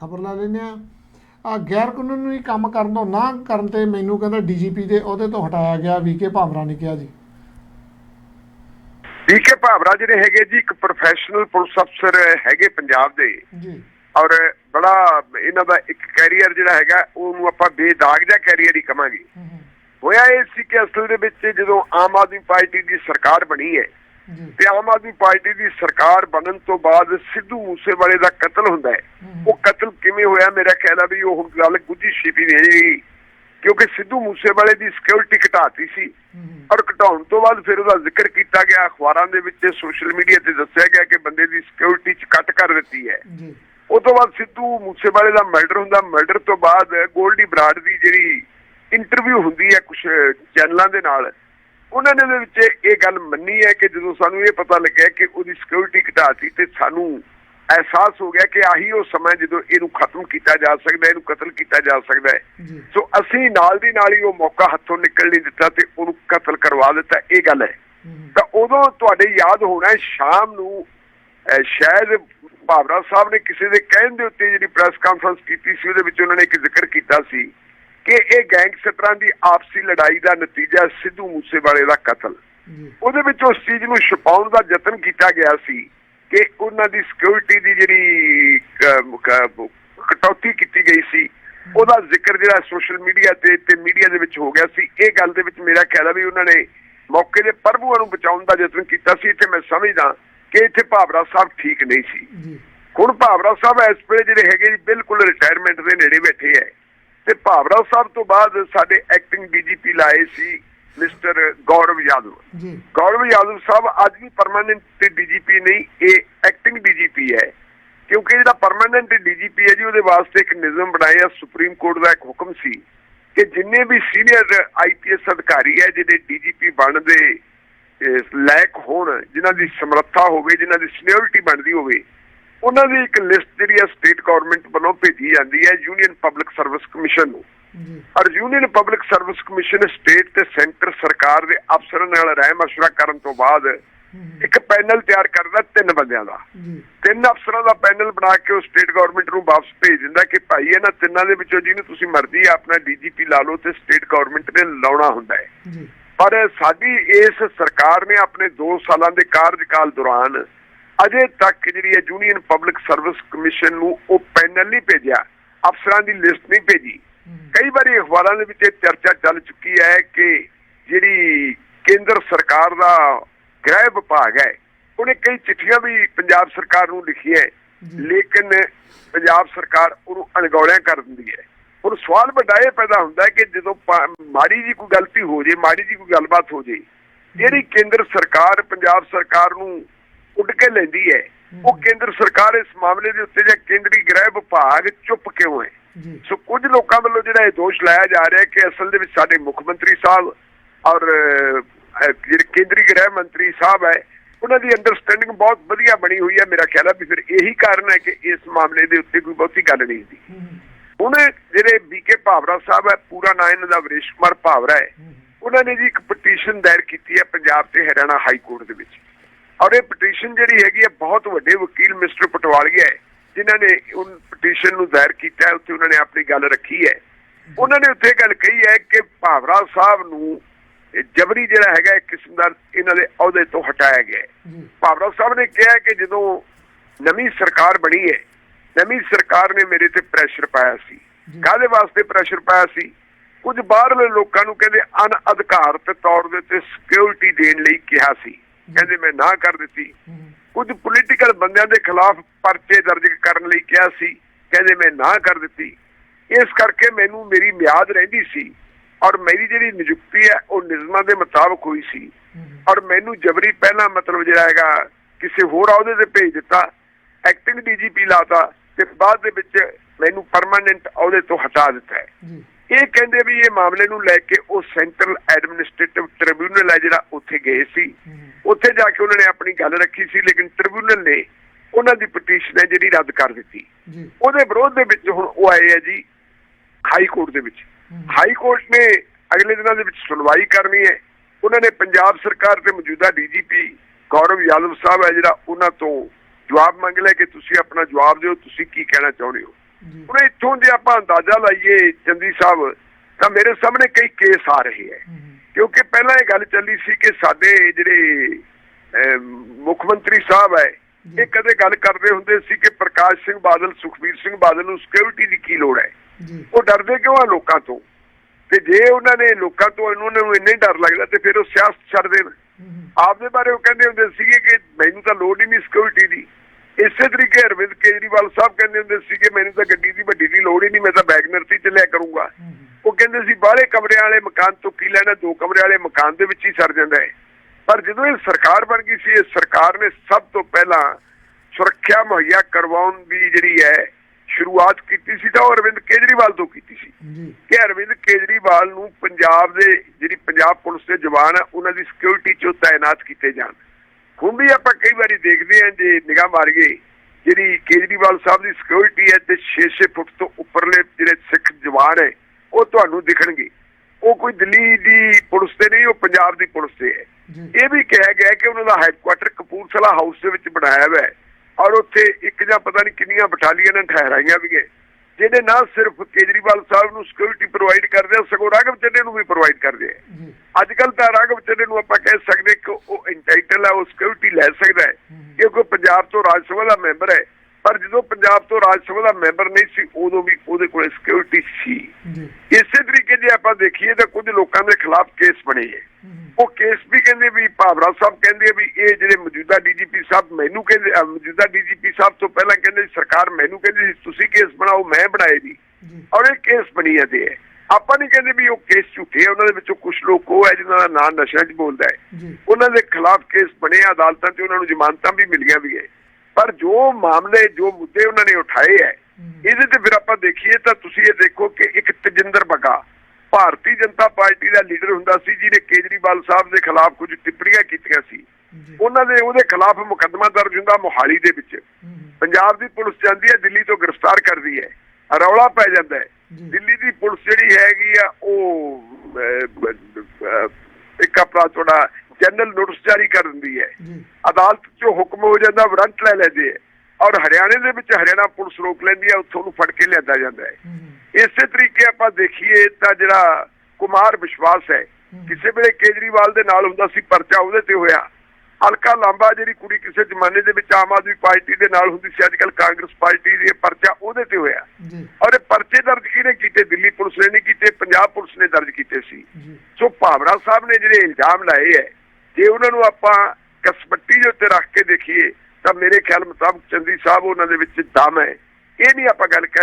ਖਬਰ ਲਾ ਲੈਂਦੇ ਆ ਆ ਗੈਰ ਕਾਨੂੰਨੀ ਕੰਮ ਕਰਨ ਤੋਂ ਨਾ ਕਰਨ ਤੇ ਮੈਨੂੰ ਕਹਿੰਦਾ ਡੀਜੀਪੀ ਦੇ ਅਹੁਦੇ ਤੋਂ ਹਟਾਇਆ ਗਿਆ ਵੀਕੇ ਭਾਵਰਾ ਨੇ ਕਿਹਾ ਜੀ। ਡੀਕੇ ਭਾਵਰਾ ਜਿਹੜੇ ਹੈਗੇ ਜੀ ਇੱਕ ਪ੍ਰੋਫੈਸ਼ਨਲ ਪੁਲਿਸ ਅਫਸਰ ਹੈਗੇ ਪੰਜਾਬ ਦੇ। ਜੀ। ਔਰ ਬੜਾ ਇਹਨਾਂ ਦਾ ਇੱਕ ਕੈਰੀਅਰ ਜਿਹੜਾ ਹੈਗਾ ਉਹਨੂੰ ਆਪਾਂ ਬੇਦਾਗ ਜਿਹਾ ਕੈਰੀਅਰ ਹੀ ਕਵਾਂਗੇ। ਹੋਇਆ ਇਹ ਸੀ ਕਿ ਅਸਲ ਦੇ ਵਿੱਚ ਜਦੋਂ ਆਮ ਆਦਮੀ ਪਾਰਟੀ ਦੀ ਸਰਕਾਰ ਬਣੀ ਹੈ ਤੇ ਆਮ ਆਦਮੀ ਪਾਰਟੀ ਦੀ ਸਰਕਾਰ ਬਣਨ ਤੋਂ ਬਾਅਦ ਸਿੱਧੂ ਮੂਸੇਵਾਲੇ ਦਾ ਕਤਲ ਹੁੰਦਾ ਹੈ। ਉਹ ਕਤਲ ਕਿਵੇਂ ਹੋਇਆ? ਮੇਰਾ ਆ ਵੀ ਉਹ ਗੱਲ ਗੁੱਝੀ ਛਿਪੀ ਨਹੀਂ ਹੈਗੀ ਕਿਉਂਕਿ ਸਿੱਧੂ ਮੂਸੇਵਾਲੇ ਦੀ ਸਿਕਿਉਰਿਟੀ ਘਟਾਤੀ ਸੀ। ਔਰ ਘਟਾਉਣ ਤੋਂ ਬਾਅਦ ਫਿਰ ਉਹਦਾ ਜ਼ਿਕਰ ਕੀਤਾ ਗਿਆ। ਅਖਬਾਰਾਂ ਦੇ ਵਿੱਚ ਸੋਸ਼ਲ ਮੀਡੀਆ ਤੇ ਦੱਸਿਆ ਗਿਆ ਕਿ ਬੰਦੇ ਦੀ ਸਿਕਿਉਰਿਟੀ ਚ ਕੱਟ ਕਰ ਦਿੱਤੀ ਹੈ। ਉਸ ਤੋਂ ਬਾਅਦ ਸਿੱਧੂ ਮੂਸੇਵਾਲੇ ਦਾ ਮਰਡਰ ਹੁੰਦਾ। ਮਰਡਰ ਤੋਂ ਬਾਅਦ ਗੋਲਡੀ ਬਰਾੜ ਦੀ ਜਿਹੜੀ ਇੰਟਰਵਿਊ ਹੁੰਦੀ ਹੈ ਕੁਝ ਚੈਨਲਾਂ ਦੇ ਨਾਲ ਉਹਨਾਂ ਨੇ ਦੇ ਵਿੱਚ ਇਹ ਗੱਲ ਮੰਨੀ ਹੈ ਕਿ ਜਦੋਂ ਸਾਨੂੰ ਇਹ ਪਤਾ ਲੱਗਿਆ ਕਿ ਉਹਦੀ ਸਿਕਿਉਰਿਟੀ ਘਟਾਤੀ ਤੇ ਸਾਨੂੰ ਅਹਿਸਾਸ ਹੋ ਗਿਆ ਕਿ ਆਹੀ ਉਹ ਸਮਾਂ ਜਦੋਂ ਇਹਨੂੰ ਖਤਮ ਕੀਤਾ ਜਾ ਸਕਦਾ ਇਹਨੂੰ ਕਤਲ ਕੀਤਾ ਜਾ ਸਕਦਾ ਹੈ। ਸੋ ਅਸੀਂ ਨਾਲ ਦੀ ਨਾਲ ਹੀ ਉਹ ਮੌਕਾ ਹੱਥੋਂ ਨਿਕਲ ਨਹੀਂ ਦਿੱਤਾ ਤੇ ਉਹਨੂੰ ਕਤਲ ਕਰਵਾ ਦਿੱਤਾ ਇਹ ਗੱਲ ਹੈ। ਤਾਂ ਉਦੋਂ ਤੁਹਾਡੇ ਯਾਦ ਹੋਣਾ ਸ਼ਾਮ ਨੂੰ ਸ਼ਾਇਦ ਭਾਵਰਾ ਸਾਹਿਬ ਨੇ ਕਿਸੇ ਦੇ ਕਹਿਣ ਦੇ ਉੱਤੇ ਜਿਹੜੀ ਪ੍ਰੈਸ ਕਾਨਫਰੰਸ ਕੀਤੀ ਸੀ ਉਹਦੇ ਵਿੱਚ ਉਹਨਾਂ ਨੇ ਇੱਕ ਜ਼ਿਕਰ ਕੀਤਾ ਸੀ। ਕਿ ਇਹ ਗੈਂਗਸਟਰਾਂ ਦੀ ਆਪਸੀ ਲੜਾਈ ਦਾ ਨਤੀਜਾ ਸਿੱਧੂ ਮੂਸੇਵਾਲੇ ਦਾ ਕਤਲ। ਉਹਦੇ ਵਿੱਚ ਉਸ ਚੀਜ਼ ਨੂੰ ਛੁਪਾਉਣ ਦਾ ਯਤਨ ਕੀਤਾ ਗਿਆ ਸੀ ਕਿ ਉਹਨਾਂ ਦੀ ਸਿਕਿਉਰਿਟੀ ਦੀ ਜਿਹੜੀ ਕਟੌਤੀ ਕੀਤੀ ਗਈ ਸੀ। ਉਹਦਾ ਜ਼ਿਕਰ ਜਿਹੜਾ ਸੋਸ਼ਲ ਮੀਡੀਆ ਤੇ ਤੇ ਮੀਡੀਆ ਦੇ ਵਿੱਚ ਹੋ ਗਿਆ ਸੀ। ਇਹ ਗੱਲ ਦੇ ਵਿੱਚ ਮੇਰਾ ਖਿਆਲ ਹੈ ਵੀ ਉਹਨਾਂ ਨੇ ਮੌਕੇ ਦੇ ਪ੍ਰਭੂਆਂ ਨੂੰ ਬਚਾਉਣ ਦਾ ਯਤਨ ਕੀਤਾ ਸੀ। ਤੇ ਮੈਂ ਸਮਝਦਾ ਕਿ ਇੱਥੇ ਭਾਵਰਾ ਸਾਹਿਬ ਠੀਕ ਨਹੀਂ ਸੀ। ਹੁਣ ਭਾਵਰਾ ਸਾਹਿਬ ਇਸ ਵੇਲੇ ਜਿਹੜੇ ਹੈਗੇ ਜੀ ਬਿਲਕੁਲ ਰਿਟਾਇਰਮੈਂਟ ਦੇ ਨੇੜੇ ਬੈਠੇ ਹੈ ਤੇ ਭਾਵਰਾ ਸਾਹਿਬ ਤੋਂ ਬਾਅਦ ਸਾਡੇ ਐਕਟਿੰਗ ਡੀਜੀਪੀ ਲਾਏ ਸੀ ਮਿਸਟਰ ਗੌਰਵ ਯਾਦਵ। ਜੀ। ਗੌਰਵ ਯਾਦਵ ਸਾਹਿਬ ਅੱਜ ਵੀ ਪਰਮਾਨੈਂਟ ਡੀਜੀਪੀ ਨਹੀਂ ਇਹ ਐਕਟਿੰਗ ਡੀਜੀਪੀ ਹੈ। ਕਿਉਂਕਿ ਜਿਹੜਾ ਪਰਮਾਨੈਂਟ ਡੀਜੀਪੀ ਹੈ ਜੀ ਉਹਦੇ ਵਾਸਤੇ ਇੱਕ ਨਿਯਮ ਬਣਾਇਆ ਸੁਪਰੀਮ ਕੋਰਟ ਦਾ ਇੱਕ ਹੁਕਮ ਸੀ ਕਿ ਜਿੰਨੇ ਵੀ ਸੀਨੀਅਰ ਆਈਪੀਐਸ ਅਧਿਕਾਰੀ ਹੈ ਜਿਹੜੇ ਡੀਜੀਪੀ ਬਣਨ ਦੇ ਲਾਇਕ ਹੋਣ ਜਿਨ੍ਹਾਂ ਦੀ ਸਮਰੱਥਾ ਹੋਵੇ ਜਿਨ੍ਹਾਂ ਦੀ ਸੀਨੀਅਰਿਟੀ ਬਣਦੀ ਹੋਵੇ ਉਹਨਾਂ ਦੀ ਇੱਕ ਲਿਸਟ ਜਿਹੜੀ ਹੈ ਸਟੇਟ ਗਵਰਨਮੈਂਟ ਵੱਲੋਂ ਭੇਜੀ ਜਾਂਦੀ ਹੈ ਯੂਨੀਅਨ ਪਬਲਿਕ ਸਰਵਿਸ ਕਮਿਸ਼ਨ ਨੂੰ। ਜੀ। ਔਰ union public service commission state ਤੇ ਸੈਂਟਰ ਸਰਕਾਰ ਦੇ ਅਫਸਰਾਂ ਨਾਲ ਰਾਏ ਮਸ਼ਵਰਾ ਕਰਨ ਤੋਂ ਬਾਅਦ ਇੱਕ ਪੈਨਲ ਤਿਆਰ ਕਰਦਾ ਤਿੰਨ ਬੰਦਿਆਂ ਦਾ। ਤਿੰਨ ਅਫਸਰਾਂ ਦਾ ਪੈਨਲ ਬਣਾ ਕੇ ਉਹ ਸਟੇਟ ਗਵਰਨਮੈਂਟ ਨੂੰ ਵਾਪਸ ਭੇਜ ਦਿੰਦਾ ਕਿ ਭਾਈ ਇਹਨਾਂ ਤਿੰਨਾਂ ਦੇ ਵਿੱਚੋਂ ਜਿਹਨੂੰ ਤੁਸੀਂ ਮਰਜ਼ੀ ਆਪਣਾ ਡੀਜੀਪੀ ਲਾ ਲਓ ਤੇ ਸਟੇਟ ਗਵਰਨਮੈਂਟ ਨੇ ਲਾਉਣਾ ਹੁੰਦਾ ਹੈ। ਪਰ ਸਾਡੀ ਇਸ ਸਰਕਾਰ ਨੇ ਆਪਣੇ 2 ਸਾਲਾਂ ਦੇ ਕਾਰਜਕਾਲ ਦੌਰਾਨ ਅਜੇ ਤੱਕ ਜਿਹੜੀ ਹੈ ਯੂਨੀਅਨ ਪਬਲਿਕ ਸਰਵਿਸ ਕਮਿਸ਼ਨ ਨੂੰ ਉਹ ਪੈਨਲ ਨਹੀਂ ਭੇਜਿਆ ਅਫਸਰਾਂ ਦੀ ਲਿਸਟ ਨਹੀਂ ਭੇਜੀ। ਕਈ ਵਾਰੀ ਅਖਬਾਰਾਂ ਦੇ ਵਿੱਚ ਇਹ ਚਰਚਾ ਚੱਲ ਚੁੱਕੀ ਹੈ ਕਿ ਜਿਹੜੀ ਕੇਂਦਰ ਸਰਕਾਰ ਦਾ ਗ੍ਰਹਿ ਵਿਭਾਗ ਹੈ ਉਹਨੇ ਕਈ ਚਿੱਠੀਆਂ ਵੀ ਪੰਜਾਬ ਸਰਕਾਰ ਨੂੰ ਲਿਖੀਆਂ। ਲੇਕਿਨ ਪੰਜਾਬ ਸਰਕਾਰ ਉਹਨੂੰ ਅਣਗੌਲਿਆਂ ਕਰ ਦਿੰਦੀ ਹੈ। ਹੁਣ ਸਵਾਲ ਵੱਡਾ ਇਹ ਪੈਦਾ ਹੁੰਦਾ ਹੈ ਕਿ ਜਦੋਂ ਮਾੜੀ ਜੀ ਕੋਈ ਗਲਤੀ ਹੋ ਜੇ ਮਾੜੀ ਜੀ ਕੋਈ ਗੱਲਬਾਤ ਹੋ ਜੇ ਜਿਹੜੀ ਕੇਂਦਰ ਸਰਕਾਰ ਪੰਜਾਬ ਸਰਕਾਰ ਨੂੰ ਉੱਡ ਕੇ ਲੈਂਦੀ ਹੈ। ਉਹ। ਕੇਂਦਰ ਸਰਕਾਰ ਇਸ ਮਾਮਲੇ ਦੇ ਉੱਤੇ ਜਾਂ ਕੇਂਦਰੀ ਗ੍ਰਹਿ ਵਿਭਾਗ ਚੁੱਪ ਕਿਉਂ ਹੈ? ਸੋ ਕੁਝ ਲੋਕਾਂ ਵੱਲੋਂ ਜਿਹੜਾ ਇਹ ਦੋਸ਼ ਲਾਇਆ ਜਾ ਰਿਹਾ ਹੈ ਕਿ ਅਸਲ ਦੇ ਵਿੱਚ ਸਾਡੇ ਮੁੱਖ ਮੰਤਰੀ ਸਾਹਿਬ ਔਰ ਜਿਹੜੇ ਕੇਂਦਰੀ ਗ੍ਰਹਿ ਮੰਤਰੀ ਸਾਹਿਬ ਹੈ ਉਹਨਾਂ ਦੀ ਅੰਡਰਸਟੈਂਡਿੰਗ ਬਹੁਤ ਵਧੀਆ ਬਣੀ ਹੋਈ ਹੈ। ਮੇਰਾ ਖਿਆਲ ਹੈ ਵੀ ਫਿਰ ਇਹੀ ਕਾਰਨ ਹੈ ਕਿ ਇਸ ਮਾਮਲੇ ਦੇ ਉੱਤੇ ਕੋਈ ਬਹੁਤੀ ਗੱਲ ਨਹੀਂ ਹੁੰਦੀ। ਹੁਣ ਜਿਹੜੇ ਬੀਕੇ ਭਾਵਰਾ ਸਾਹਿਬ ਹੈ ਪੂਰਾ ਨਾਂ ਇਹਨਾਂ ਦਾ ਵਰੇਸ਼ ਕੁਮਾਰ ਭਾਵਰਾ ਹੂੰ, ਉਹਨਾਂ ਨੇ ਜੀ ਇੱਕ ਪਟੀਸ਼ਨ ਦਾਇਰ ਕੀਤੀ ਹੈ ਪੰਜਾਬ ਤੇ ਹਰਿਆਣਾ ਹਾਈ ਕੋਰਟ ਦੇ ਵਿੱਚ। ਔਰ ਇਹ ਪਟੀਸ਼ਨ ਜਿਹੜੀ ਹੈਗੀ ਹੈ ਬਹੁਤ ਵੱਡੇ ਵਕੀਲ ਮਿਸਟਰ ਪਟਵਾਲੀਆ ਹੈ ਜਿਨ੍ਹਾਂ ਨੇ ਉਹ ਪਟੀਸ਼ਨ ਨੂੰ ਦਾਇਰ ਕੀਤਾ ਉੱਥੇ ਉਹਨਾਂ ਨੇ ਆਪਣੀ ਗੱਲ ਰੱਖੀ ਹੈ। ਉਹਨਾਂ ਨੇ ਉੱਥੇ ਗੱਲ ਕਹੀ ਹੈ ਕਿ ਭਾਵਰਾ ਸਾਹਿਬ ਨੂੰ ਜਬਰੀ ਜਿਹੜਾ ਹੈਗਾ ਇੱਕ ਕਿਸਮ ਦਾ ਇਹਨਾਂ ਦੇ ਅਹੁਦੇ ਤੋਂ ਹਟਾਇਆ ਗਿਆ ਭਾਵਰਾ ਸਾਹਿਬ ਨੇ ਕਿਹਾ ਕਿ ਜਦੋਂ ਨਵੀਂ ਸਰਕਾਰ ਬਣੀ ਹੈ ਨਵੀਂ ਸਰਕਾਰ ਨੇ ਮੇਰੇ ਤੇ ਪ੍ਰੈਸ਼ਰ ਪਾਇਆ ਸੀ। ਕਾਹਦੇ ਵਾਸਤੇ ਪ੍ਰੈਸ਼ਰ ਪਾਇਆ ਸੀ? ਕੁਝ ਬਾਹਰਲੇ ਲੋਕਾਂ ਨੂੰ ਕਹਿੰਦੇ ਅਨਅਧਿਕਾਰਤ ਤੌਰ ਦੇ ਉੱਤੇ ਸਿਕਿਉਰਿਟੀ ਦੇਣ ਲਈ ਕਿਹਾ ਸੀ। ਕਹਿੰਦੇ ਮੈਂ ਨਾ ਕਰ ਦਿੱਤੀ। ਕੁਝ ਪੋਲੀਟੀਕਲ ਬੰਦਿਆਂ ਦੇ ਖਿਲਾਫ ਪਰਚੇ ਦਰਜ ਕਰਨ ਲਈ ਕਿਹਾ ਸੀ, ਕਹਿੰਦੇ ਮੈਂ ਨਾ ਕਰ ਦਿੱਤੀ। ਇਸ ਕਰਕੇ ਮੈਨੂੰ ਮੇਰੀ ਮਿਆਦ ਰਹਿੰਦੀ ਸੀ ਔਰ ਮੇਰੀ ਜਿਹੜੀ ਨਿਯੁਕਤੀ ਹੈ, ਉਹ ਨਿਯਮਾਂ ਦੇ ਮੁਤਾਬਕ ਹੋਈ ਸੀ। ਔਰ ਮੈਨੂੰ ਜਬਰੀ ਪਹਿਲਾਂ ਮਤਲਬ ਜਿਹੜਾ ਹੈਗਾ, ਕਿਸੇ ਹੋਰ ਅਹੁਦੇ ਤੇ ਭੇਜ ਦਿੱਤਾ ਐਕਟਿੰਗ ਡੀਜੀਪੀ ਲਾਤਾ ਤੇ ਬਾਅਦ ਦੇ ਵਿੱਚ ਮੈਨੂੰ ਪਰਮਾਨੈਂਟ ਅਹੁਦੇ ਤੋਂ ਹਟਾ ਦਿੱਤਾ ਹੈ। ਇਹ ਕਹਿੰਦੇ ਵੀ ਇਹ ਮਾਮਲੇ ਨੂੰ ਲੈ ਕੇ ਉਹ ਸੈਂਟਰਲ ਐਡਮਿਨਿਸਟ੍ਰੇਟਿਵ ਟ੍ਰਿਬਿਊਨਲ ਹੈ ਜਿਹੜਾ ਉੱਥੇ ਗਏ ਸੀ। ਉੱਥੇ ਜਾ ਕੇ ਉਹਨਾਂ ਨੇ ਆਪਣੀ ਗੱਲ ਰੱਖੀ ਸੀ ਲੇਕਿਨ ਟ੍ਰਿਬਿਊਨਲ ਨੇ ਉਹਨਾਂ ਦੀ ਪਟੀਸ਼ਨ ਹੈ ਜਿਹੜੀ ਰੱਦ ਕਰ ਦਿੱਤੀ। ਉਹਦੇ ਵਿਰੋਧ ਦੇ ਵਿੱਚ ਹੁਣ ਉਹ ਆਏ ਹੈ ਜੀ ਹਾਈ ਕੋਰਟ ਦੇ ਵਿੱਚ। ਹਾਈ ਕੋਰਟ ਨੇ ਅਗਲੇ ਦਿਨਾਂ ਦੇ ਵਿੱਚ ਸੁਣਵਾਈ ਕਰਨੀ ਹੈ। ਉਹਨਾਂ ਨੇ ਪੰਜਾਬ ਸਰਕਾਰ ਤੇ ਮੌਜੂਦਾ ਡੀਜੀਪੀ ਗੌਰਵ ਯਾਦਵ ਸਾਹਿਬ ਹੈ ਜਿਹੜਾ ਉਹਨਾਂ ਤੋਂ ਜਵਾਬ ਮੰਗ ਲਿਆ ਕਿ ਤੁਸੀਂ ਆਪਣਾ ਜਵਾਬ ਦਿਓ ਤੁਸੀਂ ਕੀ ਕਹਿਣਾ ਚਾਹੁੰਦੇ ਹੋ? ਹੁਣ ਇੱਥੋਂ ਜੇ ਆਪਾਂ ਅੰਦਾਜ਼ਾ ਲਾਈਏ ਚੰਦੀ ਸਾਹਿਬ ਤਾਂ ਮੇਰੇ ਸਾਹਮਣੇ ਕਈ ਕੇਸ ਆ ਰਹੇ ਹੈ। ਕਿਉਂਕਿ ਪਹਿਲਾਂ ਇਹ ਗੱਲ ਚੱਲੀ ਸੀ ਕਿ ਸਾਡੇ ਜਿਹੜੇ ਮੁੱਖ ਮੰਤਰੀ ਸਾਹਿਬ ਹੈ ਇਹ ਕਦੇ ਗੱਲ ਕਰਦੇ ਹੁੰਦੇ ਸੀ ਕਿ ਪ੍ਰਕਾਸ਼ ਸਿੰਘ ਬਾਦਲ ਸੁਖਬੀਰ ਸਿੰਘ ਬਾਦਲ ਨੂੰ ਸਿਕਿਉਰਿਟੀ ਦੀ ਕੀ ਲੋੜ ਹੈ? ਉਹ ਡਰਦੇ ਕਿਉਂ ਆ ਲੋਕਾਂ ਤੋਂ? ਤੇ ਜੇ ਉਹਨਾਂ ਨੇ ਲੋਕਾਂ ਤੋਂ ਉਹਨਾਂ ਨੂੰ ਇੰਨੇ ਡਰ ਲੱਗਦਾ ਤੇ ਫਿਰ ਉਹ ਸਿਆਸਤ ਛੱਡ ਦੇਣ। ਆਪਦੇ ਬਾਰੇ ਉਹ ਕਹਿੰਦੇ ਹੁੰਦੇ ਸੀਗੇ ਕਿ ਮੈਨੂੰ ਤਾਂ ਲੋੜ ਹੀ ਨਹੀਂ ਸਿਕਿਉਰਿਟੀ ਦੀ। ਇਸੇ ਤਰੀਕੇ ਅਰਵਿੰਦ ਕੇਜਰੀਵਾਲ ਸਾਹਿਬ ਕਹਿੰਦੇ ਹੁੰਦੇ ਸੀ ਕਿ ਮੈਨੂੰ ਤਾਂ ਗੱਡੀ ਦੀ ਵੱਡੀ ਦੀ ਲੋੜ ਹੀ ਨਹੀਂ ਮੈਂ ਤਾਂ ਵੈਗਨਰ ਤੇ ਚੱਲਿਆ ਕਰੂੰਗਾ। ਉਹ ਕਹਿੰਦੇ ਸੀ ਬਾਹਲੇ ਕਮਰਿਆਂ ਵਾਲੇ ਮਕਾਨ ਤੋਂ ਕੀ ਲੈਣਾ ਦੋ ਕਮਰੇ ਵਾਲੇ ਮਕਾਨ ਦੇ ਵਿੱਚ ਹੀ ਸਰ ਜਾਂਦਾ ਹੈ। ਪਰ ਜਦੋਂ ਇਹ ਸਰਕਾਰ ਬਣ ਗਈ ਸੀ ਇਹ ਸਰਕਾਰ ਨੇ ਸਭ ਤੋਂ ਪਹਿਲਾਂ ਸੁਰੱਖਿਆ ਮੁਹੱਈਆ ਕਰਵਾਉਣ ਦੀ ਜਿਹੜੀ ਹੈ ਸ਼ੁਰੂਆਤ ਕੀਤੀ ਸੀ ਤਾਂ ਉਹ ਅਰਵਿੰਦ ਕੇਜਰੀਵਾਲ ਤੋਂ ਕੀਤੀ ਸੀ। ਕਿ ਅਰਵਿੰਦ ਕੇਜਰੀਵਾਲ ਨੂੰ ਪੰਜਾਬ ਦੇ ਜਿਹੜੀ ਪੰਜਾਬ ਪੁਲਿਸ ਦੇ ਜਵਾਨ ਆ ਉਹਨਾਂ ਦੀ ਸਿਕਿਉਰਿਟੀ 'ਚ ਤਾਇਨਾਤ ਕੀਤੇ ਜਾਣ। ਹੁਣ ਵੀ ਆਪਾਂ ਕਈ ਵਾਰੀ ਦੇਖਦੇ ਹਾਂ ਜੇ ਨਿਗਾਹ ਮਾਰੀਏ ਜਿਹੜੀ ਕੇਜਰੀਵਾਲ ਸਾਹਿਬ ਦੀ ਸਿਕਿਉਰਿਟੀ ਹੈ ਤੇ 6-6 ਫੁੱਟ ਤੋਂ ਉੱਪਰਲੇ ਜਿਹੜੇ ਸਿੱਖ ਜਵਾਨ ਹੈ ਉਹ ਤੁਹਾਨੂੰ ਦਿਖਣਗੇ। ਉਹ ਕੋਈ ਦਿੱਲੀ ਦੀ ਪੁਲਿਸ ਤੇ ਨਹੀਂ ਉਹ ਪੰਜਾਬ ਦੀ ਪੁਲਿਸ ਤੇ ਹੈ। ਇਹ ਵੀ ਕਿਹਾ ਗਿਆ ਕਿ ਉਹਨਾਂ ਦਾ ਹੈੱਡਕੁਆਟਰ ਕਪੂਰਥਲਾ ਹਾਊਸ ਦੇ ਵਿੱਚ ਬਣਾਇਆ ਹੋਇਆ ਹੈ। ਔਰ ਉੱਥੇ ਇੱਕ ਜਾਂ ਪਤਾ ਨਹੀਂ ਕਿੰਨੀਆਂ ਬਟਾਲੀਅਨਾਂ ਠਹਿਰਾਈਆਂ ਵੀ ਹੈ। ਜਿਹੜੇ ਨਾ ਸਿਰਫ ਕੇਜਰੀਵਾਲ ਸਾਹਿਬ ਨੂੰ ਸਿਕਿਉਰਿਟੀ ਪ੍ਰੋਵਾਈਡ ਕਰਦੇ ਆ ਸਗੋਂ ਰਾਘਵ ਚੱਡੇ ਨੂੰ ਵੀ ਪ੍ਰੋਵਾਈਡ ਕਰਦੇ ਆ। ਅੱਜ ਕੱਲ ਤਾਂ ਰਾਘਵ ਚੱਡੇ ਨੂੰ ਆਪਾਂ ਕਹਿ ਸਕਦੇ ਕਿ ਉਹ ਇੰਟਾਈਟਲ ਹੈ ਉਹ ਸਿਕਿਉਰਿਟੀ ਲੈ ਸਕਦਾ ਹੈ ਕਿਉਂਕਿ ਪੰਜਾਬ ਤੋਂ ਰਾਜ ਸਭਾ ਦਾ ਮੈਂਬਰ ਹੈ। ਪਰ ਜਦੋਂ ਪੰਜਾਬ ਤੋਂ ਰਾਜ ਸਭਾ ਦਾ ਮੈਂਬਰ ਨਹੀਂ ਸੀ ਉਦੋਂ ਵੀ ਉਹਦੇ ਕੋਲ ਸਿਕਿਉਰਿਟੀ ਸੀ। ਇਸੇ ਤਰੀਕੇ ਜੇ ਆਪਾਂ ਦੇਖੀਏ ਤਾਂ ਕੁਝ ਲੋਕਾਂ ਦੇ ਖਿਲਾਫ ਕੇਸ ਬਣੇ ਹੈ। ਉਹ ਕੇਸ ਵੀ ਕਹਿੰਦੇ ਵੀ ਭਾਵਰਾ ਸਾਹਿਬ ਕਹਿੰਦੇ ਵੀ ਇਹ ਜਿਹੜੇ ਮੌਜੂਦਾ ਡੀਜੀਪੀ ਸਾਹਿਬ ਮੈਨੂੰ ਕਹਿੰਦੇ ਮੌਜੂਦਾ ਡੀਜੀਪੀ ਸਾਹਿਬ ਤੋਂ ਪਹਿਲਾਂ ਕਹਿੰਦੇ ਸਰਕਾਰ ਮੈਨੂੰ ਕਹਿੰਦੀ ਸੀ ਤੁਸੀਂ ਕੇਸ ਬਣਾਓ ਮੈਂ ਬਣਾਏ ਜੀ। ਔਰ ਇਹ ਕੇਸ ਬਣੀ ਜਾਂਦੇ ਹੈ ਆਪਾਂ ਨਹੀਂ ਕਹਿੰਦੇ ਵੀ ਉਹ ਕੇਸ ਝੂਠੇ ਆ ਉਹਨਾਂ ਦੇ ਵਿੱਚੋਂ ਕੁਝ ਲੋਕ ਉਹ ਹੈ ਜਿਨ੍ਹਾਂ ਦਾ ਨਾਂ ਨਸ਼ਿਆਂ 'ਚ ਬੋਲਦਾ ਹੈ। ਉਹਨਾਂ ਦੇ ਖਿਲਾਫ ਕੇਸ ਬਣੇ ਅਦਾਲਤਾਂ 'ਚ ਉਹਨਾਂ ਨੂੰ ਜ਼ਮਾਨਤਾਂ ਵੀ ਮਿਲੀਆਂ ਵੀ ਹੈ। ਪਰ ਜੋ ਮਾਮਲੇ ਜੋ ਮੁੱਦੇ ਉਹਨਾਂ ਨੇ ਉਠਾਏ ਹੂੰ, ਇਹਦੇ ਤੇ ਫਿਰ ਆਪਾਂ ਦੇਖੀਏ ਤਾਂ ਤੁਸੀਂ ਇਹ ਦੇਖੋ ਕਿ ਇੱਕ ਤਜਿੰਦਰ ਬਗਾ ਭਾਰਤੀ ਜਨਤਾ ਪਾਰਟੀ ਦਾ ਲੀਡਰ ਹੁੰਦਾ ਸੀ ਜਿਹਨੇ ਕੇਜਰੀਵਾਲ ਸਾਹਿਬ ਦੇ ਖਿਲਾਫ ਕੁਝ ਟਿੱਪਣੀਆਂ ਕੀਤੀਆਂ ਸੀ। ਉਹਨਾਂ ਦੇ ਉਹਦੇ ਖਿਲਾਫ ਮੁਕੱਦਮਾ ਦਰਜ ਹੁੰਦਾ ਮੋਹਾਲੀ ਦੇ ਵਿੱਚ। ਪੰਜਾਬ ਦੀ ਪੁਲਿਸ ਜਾਂਦੀ ਹੈ ਦਿੱਲੀ ਤੋਂ ਗ੍ਰਿਫਤਾਰ ਕਰਦੀ ਹੈ। ਰੌਲਾ ਪੈ ਜਾਂਦਾ ਹੈ। ਦਿੱਲੀ ਦੀ ਪੁਲਿਸ ਜਿਹੜੀ ਹੈਗੀ ਆ ਉਹ ਇੱਕ ਆਪਣਾ ਤੁਹਾਡਾ ਜਨਰਲ ਨੋਟਿਸ ਜਾਰੀ ਕਰ ਦਿੰਦੀ ਹੈ। ਅਦਾਲਤ 'ਚੋਂ ਹੁਕਮ ਹੋ ਜਾਂਦਾ ਵਾਰੰਟ ਲੈ ਲੈਂਦੇ ਹੈ। ਔਰ ਹਰਿਆਣੇ ਦੇ ਵਿੱਚ ਹਰਿਆਣਾ ਪੁਲਿਸ ਰੋਕ ਲੈਂਦੀ ਹੈ ਉੱਥੋਂ ਨੂੰ ਫੜ ਕੇ ਲਿਆਂਦਾ ਜਾਂਦਾ ਹੈ। ਇਸੇ ਤਰੀਕੇ ਆਪਾਂ ਦੇਖੀਏ ਤਾਂ ਜਿਹੜਾ ਕੁਮਾਰ ਵਿਸ਼ਵਾਸ ਹੈ। ਕਿਸੇ ਵੇਲੇ ਕੇਜਰੀਵਾਲ ਦੇ ਨਾਲ ਹੁੰਦਾ ਸੀ ਪਰਚਾ ਉਹਦੇ ਤੇ ਹੋਇਆ। ਹਲਕਾ ਲਾਂਬਾ ਜਿਹੜੀ ਕੁੜੀ ਕਿਸੇ ਜ਼ਮਾਨੇ ਦੇ ਵਿੱਚ ਆਮ ਆਦਮੀ ਪਾਰਟੀ ਦੇ ਨਾਲ ਹੁੰਦੀ ਸੀ ਅੱਜਕੱਲ ਕਾਂਗਰਸ ਪਾਰਟੀ ਦੇ ਪਰਚਾ ਉਹਦੇ ਤੇ ਹੋਇਆ। ਔਰ ਇਹ ਪਰਚੇ ਦਰਜ ਕਿਹਨੇ ਕੀਤੇ? ਦਿੱਲੀ ਪੁਲਿਸ ਨੇ ਨਹੀਂ ਕੀਤੇ ਪੰਜਾਬ ਪੁਲਿਸ ਨੇ ਦਰਜ ਕੀਤੇ ਸੀ। ਸੋ ਭਾਵਰਾ ਸਾਹਿਬ ਨੇ ਜਿਹੜੇ ਇਲਜ਼ਾਮ ਲਾਏ ਹੈ ਜੇ ਉਹਨਾਂ ਨੂੰ ਆਪਾਂ ਕਸਬੱਟੀ ਦੇ ਉੱਤੇ ਰੱਖ ਕੇ ਦੇਖੀਏ, ਤਾਂ ਮੇਰੇ ਖਿਆਲ ਮੁਤਾਬਕ ਚੰਦੀ ਸਾਹਿਬ ਉਹਨਾਂ ਦੇ ਵਿੱਚ ਦਮ ਹੈ। ਇਹ ਨਹੀਂ ਆਪਾਂ ਗੱਲ ਕਹਿ